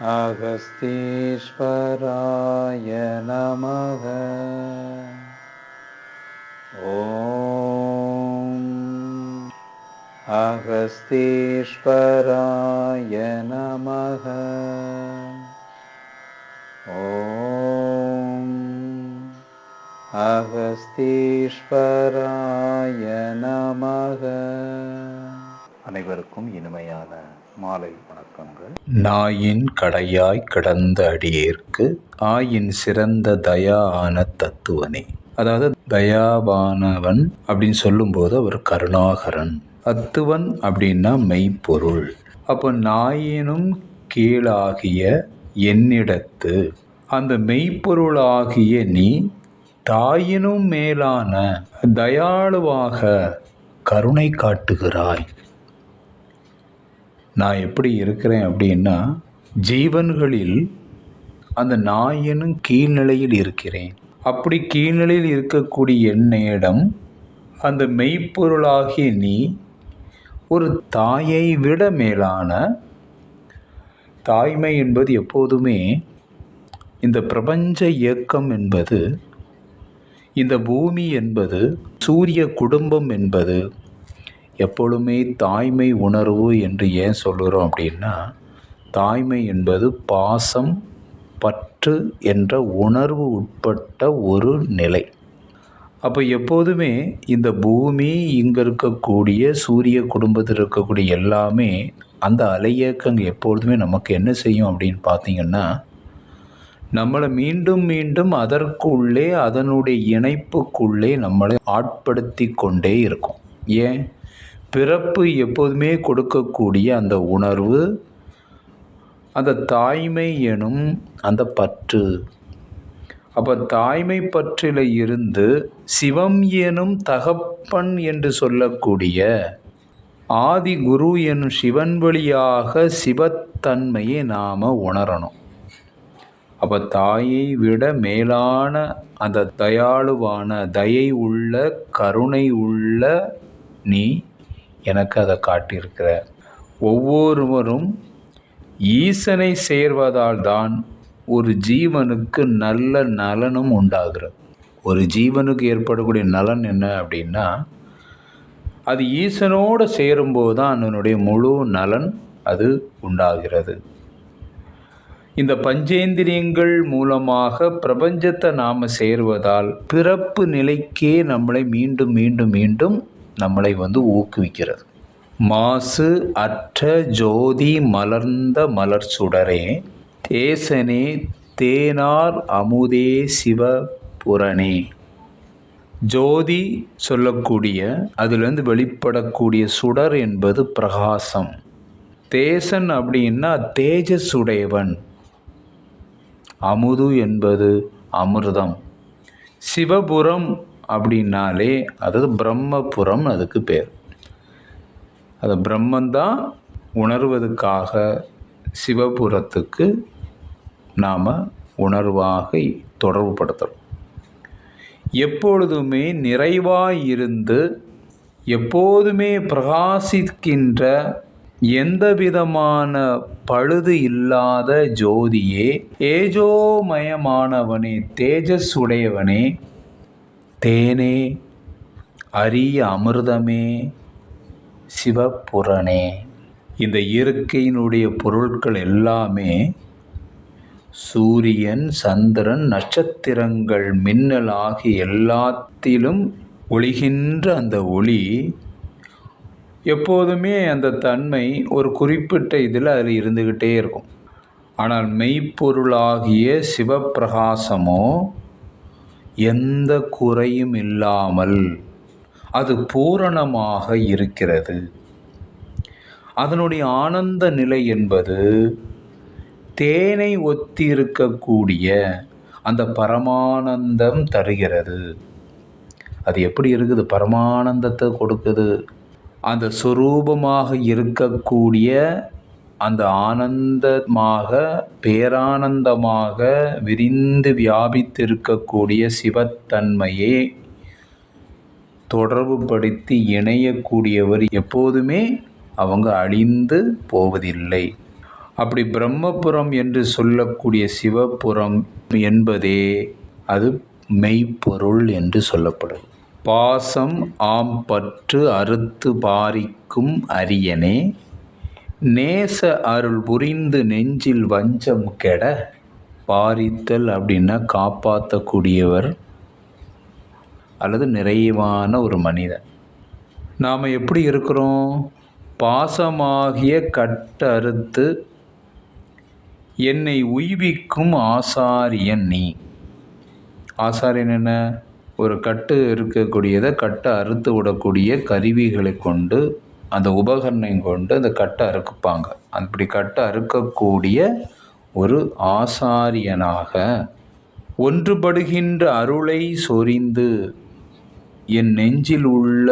अगस्तीश्वराय नमः ॐ अगस्तीश्वराय नमः ॐ அகஸ்தீஸ்வராய நமக அனைவருக்கும் இனிமையான மாலை வணக்கங்கள். நாயின் கடையாய் கிடந்த அடியேற்கு ஆயின் சிறந்த தயா ஆன தத்துவனே. அதாவது தயாவானவன் அப்படின்னு சொல்லும்போது அவர் கருணாகரன். தத்துவன் அப்படின்னா மெய்ப்பொருள். அப்போ நாயினும் கீழாகிய என்னிடத்து அந்த மெய்ப்பொருளாகிய நீ தாயினும் மேலான தயாளுவாக கருணை காட்டுகிறாய். நான் எப்படி இருக்கிறேன் அப்படின்னா ஜீவன்களில் அந்த நாயனும் கீழ்நிலையில் இருக்கிறேன். அப்படி கீழ்நிலையில் இருக்கக்கூடிய என்னிடம் அந்த மெய்ப்பொருளாகிய நீ ஒரு தாயை விட மேலான தாய்மை என்பது எப்போதுமே இந்த பிரபஞ்ச இயக்கம் என்பது இந்த பூமி என்பது சூரிய குடும்பம் என்பது எப்பொழுதுமே தாய்மை உணர்வு என்று ஏன் சொல்கிறோம் அப்படின்னா தாய்மை என்பது பாசம் பற்று என்ற உணர்வு உட்பட்ட ஒரு நிலை. அப்போ எப்போதுமே இந்த பூமி இங்கே இருக்கக்கூடிய சூரிய குடும்பத்தில் இருக்கக்கூடிய எல்லாமே அந்த அலையக்கங்கள் எப்பொழுதுமே நமக்கு என்ன செய்யும் அப்படின்னு பார்த்தீங்கன்னா நம்மளை மீண்டும் மீண்டும் அதற்குள்ளே அதனுடைய இணைப்புக்குள்ளே நம்மளை ஆட்படுத்தி கொண்டே இருக்கும். ஏன்? பிறப்பு எப்போதுமே கொடுக்கக்கூடிய அந்த உணர்வு அந்த தாய்மை எனும் அந்த பற்று. அப்போ தாய்மை பற்றில இருந்து சிவம் எனும் தகப்பன் என்று சொல்லக்கூடிய ஆதி குரு எனும் சிவன் வழியாக சிவத்தன்மையை நாம் உணரணும். அப்போ தாயை விட மேலான அந்த தயாளுவான தயை உள்ள கருணை உள்ள நீ எனக்கு அதை காட்டியிருக்கிற. ஒவ்வொருவரும் ஈசனை சேர்வதால் தான் ஒரு ஜீவனுக்கு நல்ல நலனும் உண்டாகிறது. ஒரு ஜீவனுக்கு ஏற்படக்கூடிய நலன் என்ன அப்படின்னா அது ஈசனோடு சேரும்போது தான் அதனுடைய முழு நலன் அது உண்டாகிறது. இந்த பஞ்சேந்திரியங்கள் மூலமாக பிரபஞ்சத்தை நாம் சேருவதால் பிறப்பு நிலைக்கே நம்மளை மீண்டும் மீண்டும் மீண்டும் நம்மளை வந்து ஊக்குவிக்கிறது. மாசு அற்ற ஜோதி மலர்ந்த மலர் சுடரே தேசனே தேனார் அமுதே சிவபுரணே ஜோதி சொல்லக்கூடிய அதிலிருந்து வெளிப்படக்கூடிய சுடர் என்பது பிரகாசம். தேசன் அப்படின்னா தேஜஸ் உடையவன் அமுது என்பது அமிர்தம். சிவபுரம் அப்படின்னாலே அதாவது பிரம்மபுரம் அதுக்கு பேர். அது பிரம்மந்தான் உணர்வதற்காக சிவபுரத்துக்கு நாம் உணர்வாக தொடர்புபடுத்துகிறோம் எப்பொழுதுமே நிறைவாக இருந்து எப்போதுமே பிரகாசிக்கின்ற எந்த விதமான பழுது இல்லாத ஜோதியே ஏஜோமயமானவனே தேஜஸ் உடையவனே தேனே அரிய அமிர்தமே சிவபுரணே. இந்த இயற்கையினுடைய பொருட்கள் எல்லாமே சூரியன் சந்திரன் நட்சத்திரங்கள் மின்னல் ஆகிய எல்லாத்திலும் ஒளிகின்ற அந்த ஒளி எப்போதுமே அந்த தன்மை ஒரு குறிப்பிட்ட இதில் அதில் இருந்துக்கிட்டே இருக்கும். ஆனால் மெய்ப்பொருளாகிய சிவப்பிரகாசமோ எந்த குறையும் இல்லாமல் அது பூரணமாக இருக்கிறது. அதனுடைய ஆனந்த நிலை என்பது தேனை ஒத்தியிருக்கக்கூடிய அந்த பரமானந்தம் தருகிறது. அது எப்படி இருக்குது? பரமானந்தத்தை கொடுக்குது. அந்த சுரூபமாக இருக்கக்கூடிய அந்த ஆனந்தமாக பேரானந்தமாக விரிந்து வியாபித்திருக்கக்கூடிய சிவத்தன்மையே தொடர்புபடுத்தி இணையக்கூடியவர் எப்போதுமே அவங்க அழிந்து போவதில்லை. அப்படி பிரம்மபுரம் என்று சொல்லக்கூடிய சிவபுரம் என்பதே அது மெய்ப்பொருள் என்று சொல்லப்படும். பாசம் ஆம் பற்று அறுத்து பாரிக்கும் அரியனே நேச அருள் புரிந்து நெஞ்சில் வஞ்சம் கெட பாரித்தல் அப்படின்னா காப்பாற்றக்கூடியவர் அல்லது நிறைவான ஒரு மனிதன். நாம் எப்படி இருக்கிறோம்? பாசமாகிய கட்டறுத்து என்னை உய்விக்கும் ஆசாரியன் நீ. ஆசாரியன் என்ன? ஒரு கட்டு இருக்கக்கூடியதை கட்டை அறுத்து விடக்கூடிய கருவிகளை கொண்டு அந்த உபகரணம் கொண்டு அந்த கட்டை அறுக்குப்பாங்க. அப்படி கட்டை அறுக்கக்கூடிய ஒரு ஆசாரியனாக ஒன்றுபடுகின்ற அருளை சொரிந்து என் நெஞ்சில் உள்ள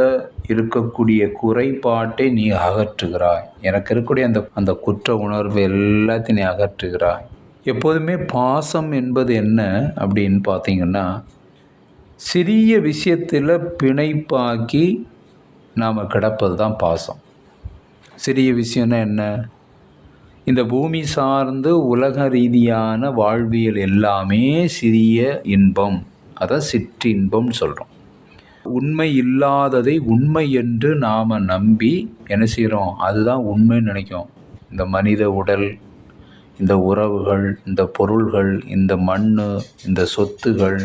இருக்கக்கூடிய குறைபாட்டை நீ அகற்றுகிறாய். எனக்கு இருக்கக்கூடிய அந்த அந்த குற்ற உணர்வு எல்லாத்தையும் நீ அகற்றுகிறாய். எப்போதுமே பாசம் என்பது என்ன அப்படின்னு பார்த்தீங்கன்னா சிறிய விஷயத்தில் பிணைப்பாக்கி நாம் கிடப்பது தான் பாசம். சிறிய விஷயம்னா என்ன? இந்த பூமி சார்ந்து உலக ரீதியான வாழ்வியல் எல்லாமே சிறிய இன்பம். அதை சிற்றின்பம்னு சொல்கிறோம் உண்மை இல்லாததை உண்மை என்று நாம் நம்பி என்ன செய்கிறோம் அதுதான் உண்மைன்னு நினைக்கும் இந்த மனித உடல் இந்த உறவுகள் இந்த பொருள்கள் இந்த மண் இந்த சொத்துகள்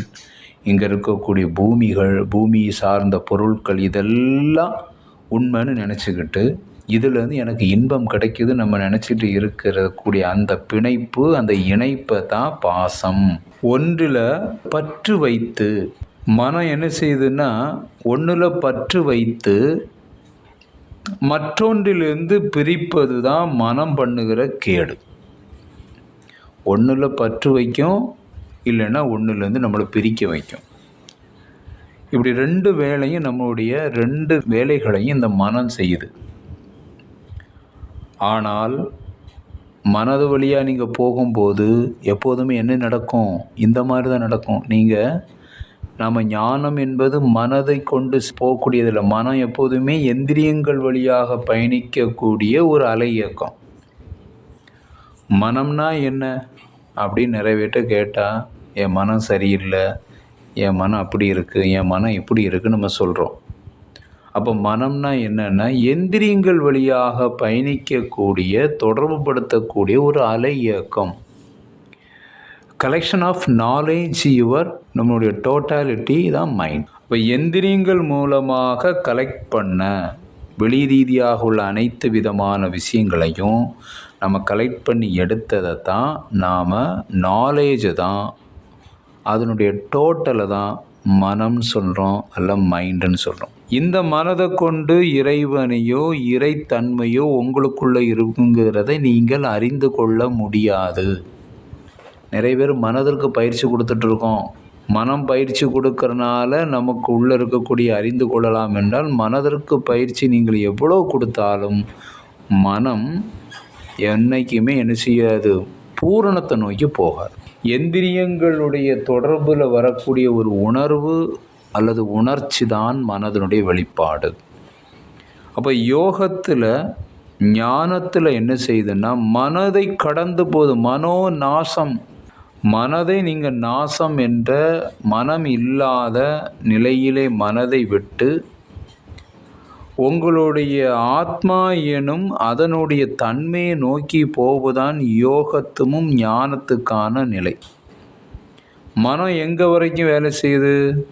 இங்கே இருக்கக்கூடிய பூமிகள் பூமி சார்ந்த பொருட்கள் இதெல்லாம் உண்மைன்னு நினச்சிக்கிட்டு இதுலேருந்து எனக்கு இன்பம் கிடைக்குது நம்ம நினச்சிட்டு இருக்கிற கூடிய அந்த பிணைப்பு அந்த இணைப்பை தான் பாசம். ஒன்றில் பற்று வைத்து மனம் என்ன செய்யுதுன்னா ஒன்றில் பற்று வைத்து மற்றொன்றிலிருந்து பிரிப்பது தான் மனம் பண்ணுகிற கேடு. ஒன்றில் பற்று வைக்கும் இல்லைன்னா ஒன்றுலேருந்து நம்மளை பிரிக்க வைக்கும். இப்படி ரெண்டு வேலையும் நம்மளுடைய ரெண்டு வேலைகளையும் இந்த மனம் செய்யுது. ஆனால் மனது வழியாக நீங்கள் போகும்போது எப்போதுமே என்ன நடக்கும்? இந்த மாதிரி தான் நடக்கும். நீங்கள் நம்ம ஞானம் என்பது மனதை கொண்டு போகக்கூடியதில்லை. மனம் எப்போதுமே எந்திரியங்கள் வழியாக பயணிக்கக்கூடிய ஒரு அலை இயக்கம் மனம்னா என்ன? அப்படின்னு நிறைவேற்ற கேட்டால் என் மனம் சரியில்லை. என் மனம் அப்படி இருக்குது என் மனம் இப்படி இருக்குன்னு நம்ம சொல்கிறோம் அப்போ மனம்னா என்னென்னா எந்திரியங்கள் வழியாக பயணிக்கக்கூடிய தொடர்புபடுத்தக்கூடிய ஒரு அலை இயக்கம். கலெக்ஷன் ஆஃப் நாலேஜ் யுவர் நம்மளுடைய டோட்டாலிட்டி தான் மைண்ட் இப்போ எந்திரியங்கள் மூலமாக கலெக்ட் பண்ண வெளி ரீதியாக உள்ள அனைத்து விதமான விஷயங்களையும் நம்ம கலெக்ட் பண்ணி எடுத்ததை தான் நாம் நாலேஜை தான் அதனுடைய டோட்டலை தான் மனம் சொல்கிறோம் அல்ல மைண்டுன்னு சொல்கிறோம் இந்த மனதை கொண்டு இறைவனையோ இறைத்தன்மையோ உங்களுக்குள்ளே இருக்குங்கிறதை நீங்கள் அறிந்து கொள்ள முடியாது. நிறைய பேர் மனதிற்கு பயிற்சி கொடுத்துட்ருக்கோம் மனம் பயிற்சி கொடுக்கறனால நமக்கு உள்ளே இருக்கக்கூடிய அறிந்து கொள்ளலாம் என்றால் மனதிற்கு பயிற்சி நீங்கள் எவ்வளோ கொடுத்தாலும் மனம் என்னைக்குமே என்ன செய்யாது? பூரணத்தை நோக்கி போகாது. எந்திரியங்களுடைய தொடர்பில் வரக்கூடிய ஒரு உணர்வு அல்லது உணர்ச்சி தான் மனதனுடைய வெளிப்பாடு. அப்போ யோகத்தில் ஞானத்தில் என்ன செய்யுதுன்னா மனதை கடந்து போது மனோ நாசம் மனதை நீங்கள் நாசம் என்ற மனம் இல்லாத நிலையிலே மனதை விட்டு உங்களுடைய ஆத்மா எனும் அதனுடைய தன்மையை நோக்கி போவதுதான் யோகத்துமும் ஞானத்துக்கான நிலை. மனம் எங்கே வரைக்கும் வேலை செய்யுது?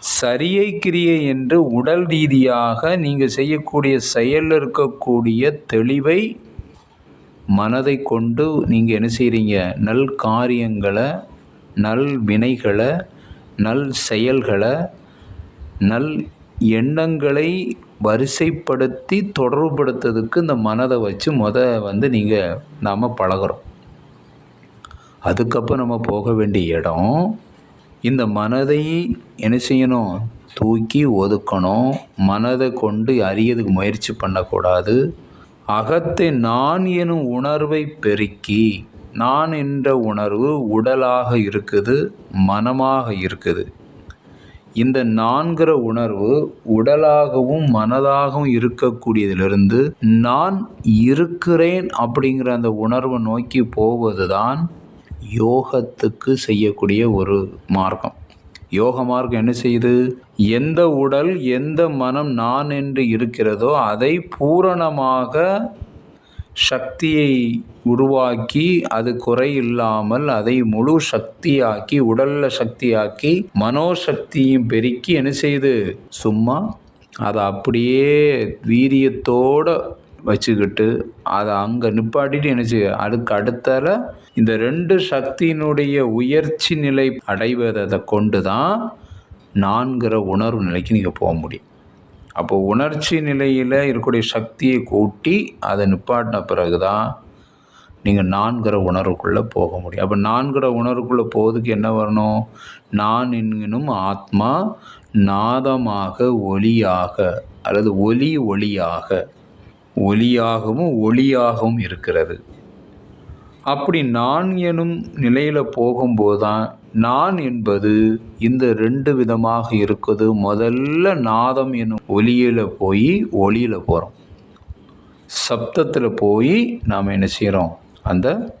சரியை கிரியை என்று உடல் ரீதியாக நீங்கள் செய்யக்கூடிய செயலில் இருக்கக்கூடிய தெளிவை மனதை கொண்டு நீங்கள் என்ன செய்கிறீங்க நல் காரியங்களை நல் வினைகளை நல் செயல்களை நல் எண்ணங்களை வரிசைப்படுத்தி தொடர்புபடுத்துறதுக்கு இந்த மனதை வச்சு முத வந்து நீங்கள் நாம் பழகுறோம். அதுக்கப்புறம் நம்ம போக வேண்டிய இடம் இந்த மனதை என்ன செய்யணும்? தூக்கி ஒதுக்கணும். மனதை கொண்டு அறியதுக்கு முயற்சி பண்ணக்கூடாது. அகத்தை நான் எனும் உணர்வை பெருக்கி நான் என்ற உணர்வு உடலாக இருக்குது மனமாக இருக்குது. இந்த நான்கிற உணர்வு உடலாகவும் மனதாகவும் இருக்கக்கூடியதிலிருந்து நான் இருக்கிறேன் அப்படிங்கிற அந்த உணர்வை நோக்கி போவது தான் யோகத்துக்கு செய்யக்கூடிய ஒரு மார்க்கம். யோக மார்க்கம் என்ன செய்யுது? எந்த உடல் எந்த மனம் நான் என்று இருக்கிறதோ அதை பூரணமாக சக்தியை உருவாக்கி அது குறையில்லாமல் அதை முழு சக்தியாக்கி உடல்ல சக்தியாக்கி மனோசக்தியும் பெருக்கி என்ன செய்யுது சும்மா அதை அப்படியே வீரியத்தோட வச்சுக்கிட்டு அதை அங்கே நிப்பாட்டிட்டு என்ன செய்ய? அதுக்கு அடுத்தால இந்த ரெண்டு சக்தியினுடைய உயர்ச்சி நிலை அடைவதை கொண்டு தான் நான்கிற உணர்வு நிலைக்கு நீங்கள் போக முடியும். அப்போது உணர்ச்சி நிலையில் இருக்கக்கூடிய சக்தியை கூட்டி அதை நிப்பாட்டின பிறகு தான் நீங்கள் நான்கிற உணர்வுக்குள்ளே போக முடியும். அப்போ நான்கிற உணர்வுக்குள்ளே போகிறதுக்கு என்ன வரணும்? நான் என்கினும் ஆத்மா நாதமாக ஒலியாக அல்லது ஒலி ஒளியாக ஒலியாகவும் ஒளியாகவும் இருக்கிறது. அப்படி நான் எனும் நிலையில் போகும்போது தான் நான் என்பது இந்த ரெண்டு விதமாக இருக்குது. முதல்ல நாதம் எனும் ஒலியில் போய் ஒளியில் போகிறோம் சப்தத்தில் போய் நாம் என்ன செய்கிறோம் அந்த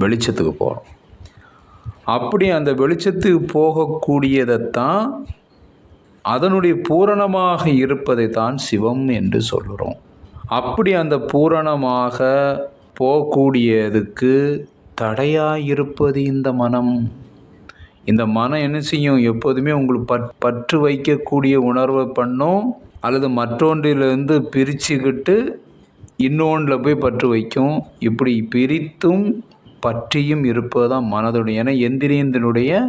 வெளிச்சத்துக்கு போகிறோம் அப்படி அந்த வெளிச்சத்துக்கு போகக்கூடியதைத்தான் அதனுடைய பூரணமாக இருப்பதை தான் சிவம் என்று சொல்கிறோம் அப்படி அந்த பூரணமாக போகக்கூடியதுக்கு தடையாக இருப்பது இந்த மனம். இந்த மனம் என்ன செய்யும் எப்போதுமே உங்களுக்கு பற் பற்று வைக்கக்கூடிய உணர்வை பண்ணும் அல்லது மற்றொன்றிலிருந்து பிரிச்சுக்கிட்டு இன்னொன்றில் போய் பற்று வைக்கும். இப்படி பிரித்தும் பற்றியும் இருப்பது தான் மனதுடைய ஏன்னா எந்திரியத்தினுடைய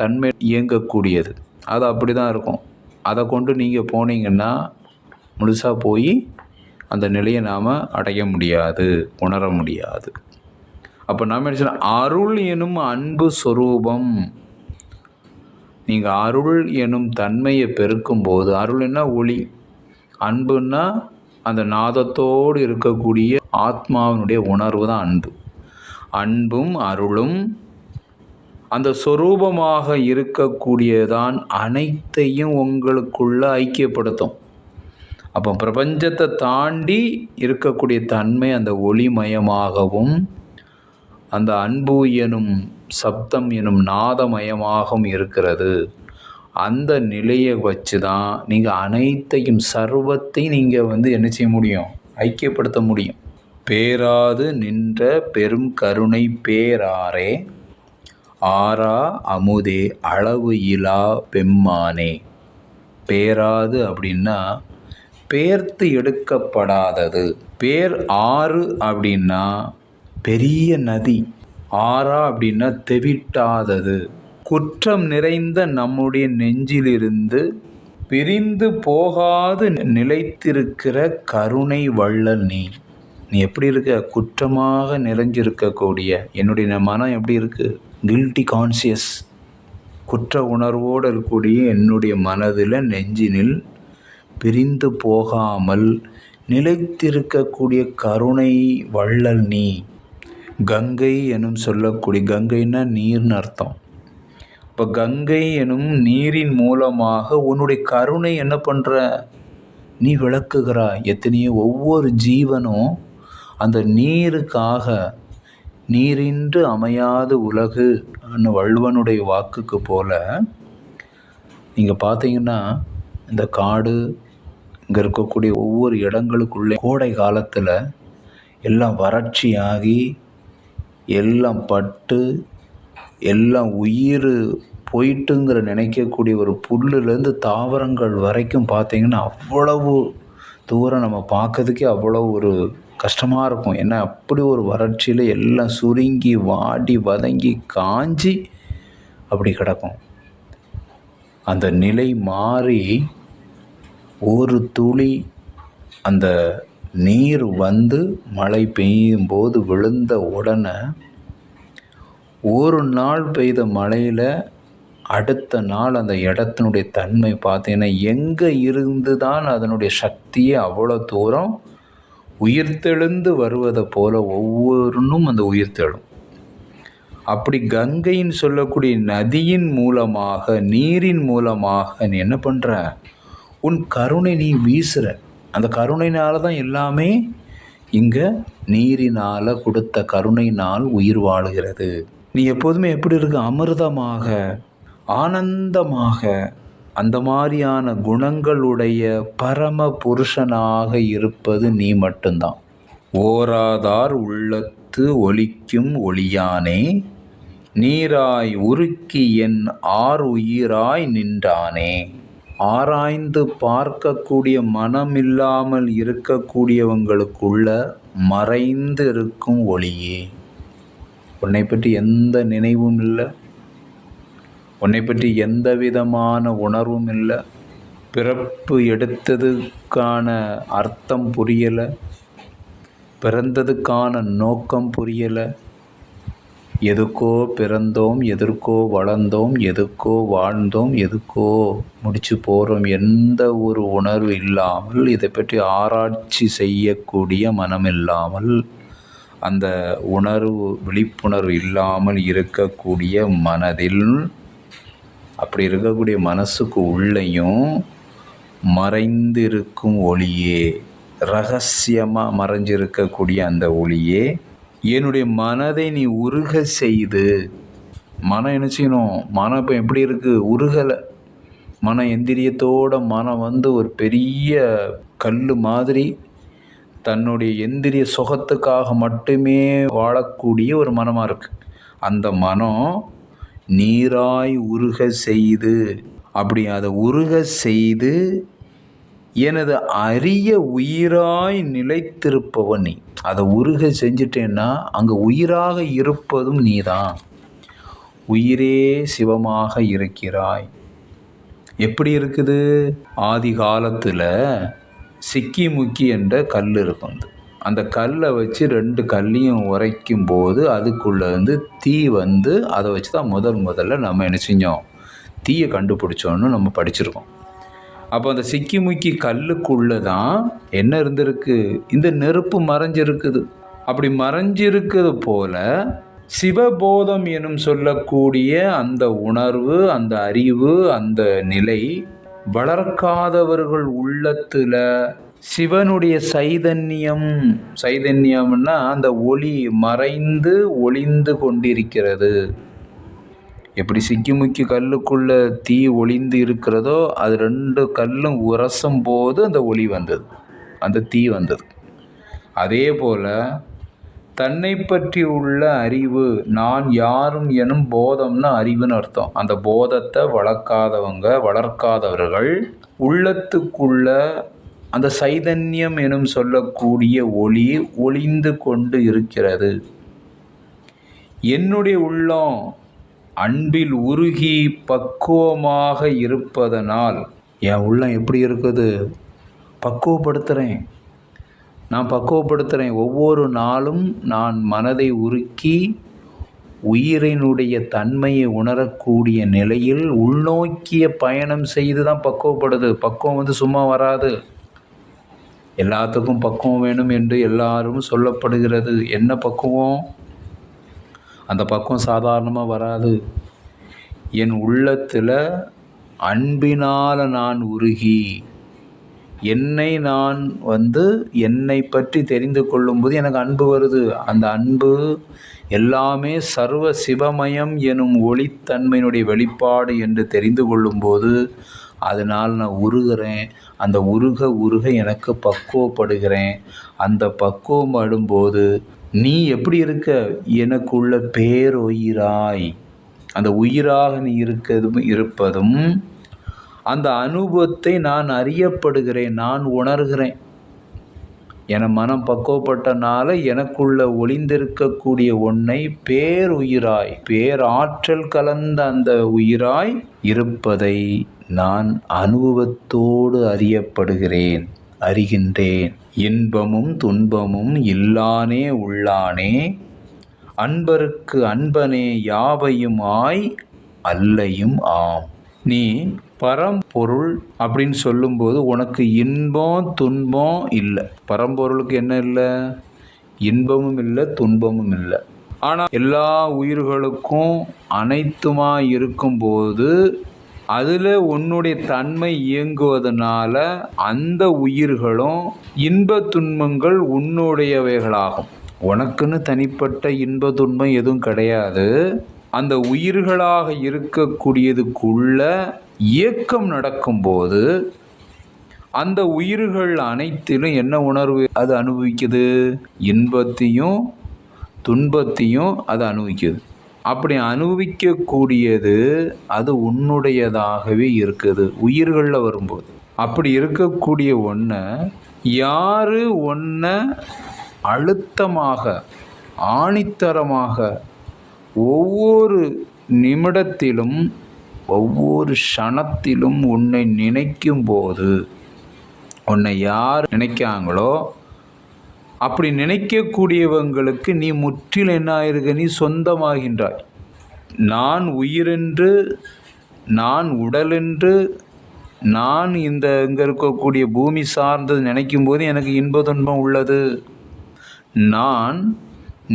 தன்மை இயங்கக்கூடியது. அது அப்படி தான் இருக்கும். அதை கொண்டு நீங்கள் போனீங்கன்னா முழுசாக போய் அந்த நிலையை நாம் அடைய முடியாது உணர முடியாது. அப்போ நாம் என்ன அருள் எனும் அன்பு சொரூபம். நீங்கள் அருள் எனும் தன்மையை பெருக்கும்போது அருள்னா ஒளி. அன்புன்னா அந்த நாதத்தோடு இருக்கக்கூடிய ஆத்மாவினுடைய உணர்வு தான் அன்பு. அன்பும் அருளும் அந்த சொரூபமாக இருக்கக்கூடியதான் அனைத்தையும் உங்களுக்குள்ளே ஐக்கியப்படுத்தும். அப்போ பிரபஞ்சத்தை தாண்டி இருக்கக்கூடிய தன்மை அந்த ஒளிமயமாகவும் அந்த அன்பு எனும் சப்தம் எனும் நாதமயமாகவும் இருக்கிறது. அந்த நிலையை வச்சு தான் நீங்கள் அனைத்தையும் சர்வத்தையும் நீங்கள் வந்து என்ன செய்ய முடியும்? ஐக்கியப்படுத்த முடியும். பேராது நின்ற பெரும் கருணை பேராரே ஆரா அமுதே அளவு இலா பெம்மானே பேராது அப்படின்னா பேர்த்து எடுக்கப்படாதது. பேர் ஆறு அப்படின்னா பெரிய நதி. ஆறா அப்படின்னா தெவிட்டாதது. குற்றம் நிறைந்த நம்முடைய நெஞ்சிலிருந்து பிரிந்து போகாது நிலைத்திருக்கிற கருணை வள்ளல் நீ. நீ எப்படி இருக்க? குற்றமாக நிறைஞ்சிருக்கக்கூடிய. என்னுடைய மனம் எப்படி இருக்குது கில்ட்டி கான்சியஸ் குற்ற உணர்வோடு இருக்கக்கூடிய என்னுடைய மனதில் நெஞ்சினில் பிரிந்து போகாமல் நிலைத்திருக்கக்கூடிய கருணை வள்ளல் நீ. கங்கை எனும் சொல்லக்கூடிய கங்கைன்னா நீர்னு அர்த்தம். இப்போ கங்கை எனும் நீரின் மூலமாக உன்னுடைய கருணை என்ன பண்ணுற நீ விளக்குகிறா எத்தனையோ ஒவ்வொரு ஜீவனும் அந்த நீருக்காக நீரின்று அமையாது உலகு வள்ளுவனுடைய வாக்குக்கு போல நீங்கள் பார்த்தீங்கன்னா இந்த காடு இங்கே இருக்கக்கூடிய ஒவ்வொரு இடங்களுக்குள்ளே கோடை காலத்தில் எல்லாம் வறட்சியாகி எல்லாம் பட்டு எல்லாம் உயிர் போயிட்டுங்கிற நினைக்கக்கூடிய ஒரு புல்லுலேருந்து தாவரங்கள் வரைக்கும் பார்த்திங்கன்னா அவ்வளவு தூரம் நம்ம பார்க்கறதுக்கே அவ்வளோ ஒரு கஷ்டமாக இருக்கும். ஏன்னா அப்படி ஒரு வறட்சியில் எல்லாம் சுருங்கி வாடி வதங்கி காஞ்சி அப்படி கிடக்கும். அந்த நிலை மாறி ஒரு துளி அந்த நீர் வந்து மழை பெய்யும் போது விழுந்த உடனே ஒரு நாள் பெய்த மழையில் அடுத்த நாள் அந்த இடத்தினுடைய தன்மை பார்த்தீங்கன்னா எங்கே இருந்து தான் அதனுடைய சக்தியை அவ்வளோ தூரம் உயிர்த்தெழுந்து வருவதை போல் ஒவ்வொருன்னும் அந்த உயிர்த்தெழும் அப்படி கங்கைன்னு சொல்லக்கூடிய நதியின் மூலமாக நீரின் மூலமாக நீ என்ன பண்ணுற உன் கருணை நீ வீசுகிற அந்த கருணையினால தான் எல்லாமே இங்கே நீரினால் கொடுத்த கருணையினால் உயிர் வாழுகிறது. நீ எப்போதுமே எப்படி இருக்கு? அமிர்தமாக ஆனந்தமாக அந்த மாதிரியான குணங்களுடைய பரம புருஷனாக இருப்பது நீ மட்டும்தான். ஓராதார் உள்ளத்து ஒலிக்கும் ஒளியானே நீராய் உருக்கி என் ஆர் உயிராய் நின்றானே. ஆராய்ந்து பார்க்கக்கூடிய மனம் இல்லாமல் இருக்கக்கூடியவங்களுக்குள்ள மறைந்து இருக்கும் ஒளியே. உன்னை பற்றி எந்த நினைவும் இல்லை. உன்னை பற்றி எந்த விதமான உணர்வும் இல்லை. பிறப்பு எடுத்ததுக்கான அர்த்தம் புரியலை. பிறந்ததுக்கான நோக்கம் புரியலை. எதுக்கோ பிறந்தோம் எதற்கோ வளர்ந்தோம் எதுக்கோ வாழ்ந்தோம் எதுக்கோ முடிச்சு போகிறோம் எந்த ஒரு உணர்வு இல்லாமல் இதை பற்றி ஆராய்ச்சி செய்யக்கூடிய மனம் இல்லாமல் அந்த உணர்வு விழிப்புணர்வு இல்லாமல் இருக்கக்கூடிய மனதில் அப்படி இருக்கக்கூடிய மனசுக்கு உள்ளேயும் மறைந்திருக்கும் ஒளியே ரகசியமாக மறைஞ்சிருக்கக்கூடிய அந்த ஒளியே என்னுடைய மனதை நீ உருக செய்து. மனம் என்ன செய்யணும்? மனம் இப்போ எப்படி இருக்குது உருகலை. மன எந்திரியத்தோட மனம் வந்து ஒரு பெரிய கல் மாதிரி தன்னுடைய எந்திரிய சுகத்துக்காக மட்டுமே வாழக்கூடிய ஒரு மனமாக இருக்குது அந்த மனம் நீராய் உருக செய்து. அப்படி அதை உருக செய்து எனது அரிய உயிராய் நிலைத்திருப்பவன் நீ. அதை உருக செஞ்சிட்டேன்னா அங்கே உயிராக இருப்பதும் நீதான். உயிரே சிவமாக இருக்கிறாய். எப்படி இருக்குது? ஆதி காலத்தில் சிக்கி முக்கி என்ற கல் இருக்கும் அந்த கல்லை வச்சு ரெண்டு கல்லையும் உரைக்கும் போது அதுக்குள்ளே வந்து தீ வந்து அதை வச்சு தான் முதல் முதல்ல நம்ம என்ன செஞ்சோம்? தீயை கண்டுபிடிச்சோன்னு நம்ம படிச்சிருக்கோம். அப்போ அந்த சிக்கி முக்கி கல்லுக்குள்ளே தான் என்ன இருந்திருக்கு? இந்த நெருப்பு மறைஞ்சிருக்குது. அப்படி மறைஞ்சிருக்கிறது போல சிவபோதம் எனும் சொல்லக்கூடிய அந்த உணர்வு அந்த அறிவு அந்த நிலை வளர்க்காதவர்கள் உள்ளத்தில் சிவனுடைய சைதன்யம் சைதன்யம்னா அந்த ஒளி மறைந்து ஒளிந்து கொண்டிருக்கிறது. எப்படி சிக்கிமுக்கி கல்லுக்குள்ளே தீ ஒளிந்து இருக்கிறதோ அது ரெண்டு கல்லும் உரசும் போது அந்த ஒளி வந்தது. அந்த தீ வந்தது. அதே போல் தன்னை பற்றி உள்ள அறிவு நான் யாரும் எனும் போதம்னு அறிவுன்னு அர்த்தம். அந்த போதத்தை வளர்க்காதவங்க வளர்க்காதவர்கள் உள்ளத்துக்குள்ள அந்த சைதன்யம் எனும் சொல்லக்கூடிய ஒளி ஒளிந்து கொண்டு இருக்கிறது. என்னுடைய உள்ளம் அன்பில் உருகி பக்குவமாக இருப்பதனால் என் உள்ளம் எப்படி இருக்குது? பக்குவப்படுத்துகிறேன் நான் பக்குவப்படுத்துகிறேன் ஒவ்வொரு நாளும் நான் மனதை உருக்கி உயிரினுடைய தன்மையை உணரக்கூடிய நிலையில் உள்நோக்கிய பயணம் செய்து தான் பக்குவப்படுது. பக்குவம் வந்து சும்மா வராது. எல்லாத்துக்கும் பக்குவம் வேணும் என்று எல்லாரும் சொல்லப்படுகிறது. என்ன பக்குவம்? அந்த பக்குவம் சாதாரணமாக வராது. என் உள்ளத்தில் அன்பினால் நான் உருகி என்னை நான் வந்து என்னை பற்றி தெரிந்து கொள்ளும்போது எனக்கு அன்பு வருது. அந்த அன்பு எல்லாமே சர்வ சிவமயம் எனும் ஒளித்தன்மையினுடைய வெளிப்பாடு என்று தெரிந்து கொள்ளும்போது அதனால் நான் உருகிறேன். அந்த உருக உருக எனக்கு பக்குவப்படுகிறேன். அந்த பக்குவம் படும்போது நீ எப்படி இருக்க? எனக்குள்ள பேருயிராய். அந்த உயிராக நீ இருக்கிறதும் இருப்பதும் அந்த அனுபவத்தை நான் அறியப்படுகிறேன் நான் உணர்கிறேன். என மனம் பக்குவப்பட்டனால எனக்குள்ள ஒளிந்திருக்கக்கூடிய ஒன்றை பேருயிராய் பேராற்றல் கலந்த அந்த உயிராய் இருப்பதை நான் அனுபவத்தோடு அறியப்படுகிறேன். அறிகின்றேன். இன்பமும் துன்பமும் இல்லானே உள்ளானே அன்பருக்கு அன்பனே யாவையுமாய் அல்லையும் ஆம். நீ பரம்பொருள் அப்படின்னு சொல்லும்போது உனக்கு இன்பம் துன்பம் இல்லை. பரம்பொருளுக்கு என்ன இல்லை? இன்பமும் இல்லை துன்பமும் இல்லை. ஆனால் எல்லா உயிர்களுக்கும் அனைத்துமாக இருக்கும்போது அதில் உன்னுடைய தன்மை இயங்குவதனால அந்த உயிர்களும் இன்ப துன்பங்கள் உன்னுடையவைகளாகும். உனக்குன்னு தனிப்பட்ட இன்ப துன்பம் எதுவும் கிடையாது. அந்த உயிர்களாக இருக்கக்கூடியதுக்குள்ள இயக்கம் நடக்கும்போது அந்த உயிர்கள் அனைத்திலும் என்ன உணர்வு அது அனுபவிக்குது? இன்பத்தையும் துன்பத்தையும் அது அனுபவிக்குது. அப்படி அனுபவிக்கக்கூடியது அது உன்னுடையதாகவே இருக்குது உயிர்களில் வரும்போது. அப்படி இருக்கக்கூடிய ஒன்று யார் ஒன்றை அழுத்தமாக ஆணித்தரமாக ஒவ்வொரு நிமிடத்திலும் ஒவ்வொரு க்ஷணத்திலும் உன்னை நினைக்கும் போது உன்னை யார் நினைக்காங்களோ அப்படி நினைக்கக்கூடியவங்களுக்கு நீ முற்றிலும் என்ன ஆயிருக்க? நீ சொந்தமாகின்றாய். நான் உயிரென்று நான் உடலென்று நான் இந்த இங்கே இருக்கக்கூடிய பூமி சார்ந்தது நினைக்கும் போது எனக்கு இன்ப துன்பம் உள்ளது. நான்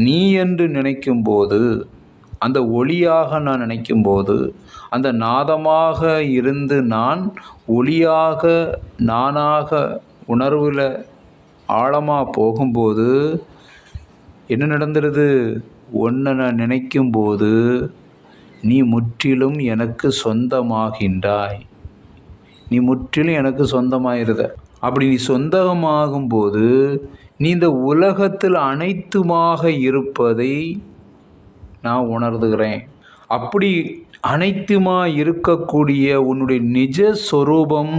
நீ என்று நினைக்கும் போது அந்த ஒளியாக நான் நினைக்கும் போது அந்த நாதமாக இருந்து நான் ஒளியாக நானாக உணர்வில் ஆழமாக போகும்போது என்ன நடந்துடுது ஒன்றை நான் நினைக்கும்போது நீ முற்றிலும் எனக்கு சொந்தமாகின்றாய். நீ முற்றிலும் எனக்கு சொந்தமாயிருத. அப்படி நீ சொந்தமாகும்போது நீ இந்த உலகத்தில் அனைத்துமாக இருப்பதை நான் உணர்ந்துகிறேன். அப்படி அனைத்துமா இருக்கக்கூடிய உன்னுடைய நிஜ சொரூபம்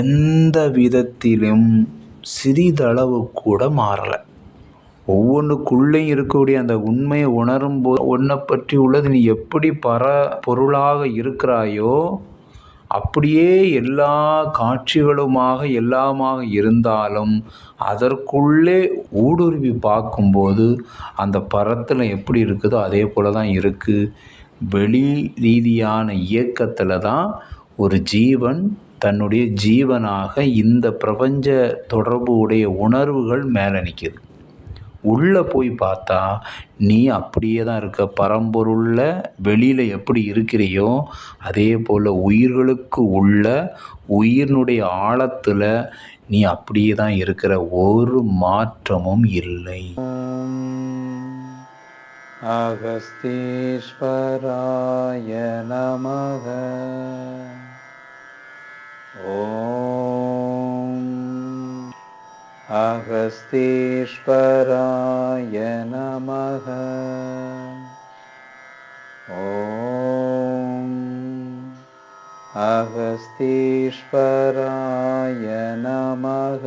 எந்த விதத்திலும் சிறிதளவு கூட மாறலை. ஒவ்வொன்றுக்குள்ளேயும் இருக்கக்கூடிய அந்த உண்மையை உணரும் போது உன்னை பற்றி உள்ளது நீ எப்படி பர பொருளாக இருக்கிறாயோ அப்படியே எல்லா காட்சிகளுமாக எல்லாமாக இருந்தாலும் அதற்குள்ளே ஊடுருவி பார்க்கும்போது அந்த பரத்தில் எப்படி இருக்குதோ அதே போல் தான் இருக்குது வெளி ரீதியான இயக்கத்தில் தான் ஒரு ஜீவன் தன்னுடைய ஜீவனாக இந்த பிரபஞ்ச தொடர்பு உடைய உணர்வுகள் மேலே நிற்கிது உள்ளே போய் பார்த்தா நீ அப்படியே தான் இருக்க. பரம்பொருளில் வெளியில் எப்படி இருக்கிறியோ அதே போல் உயிர்களுக்கு உள்ள உயிரினுடைய ஆழத்தில் நீ அப்படியே தான் இருக்கிற ஒரு மாற்றமும் இல்லை. அகஸ்தீஸ்வராய நமக. ॐ अगस्तिश्वराय नमः ॐ अगस्तिश्वय नमः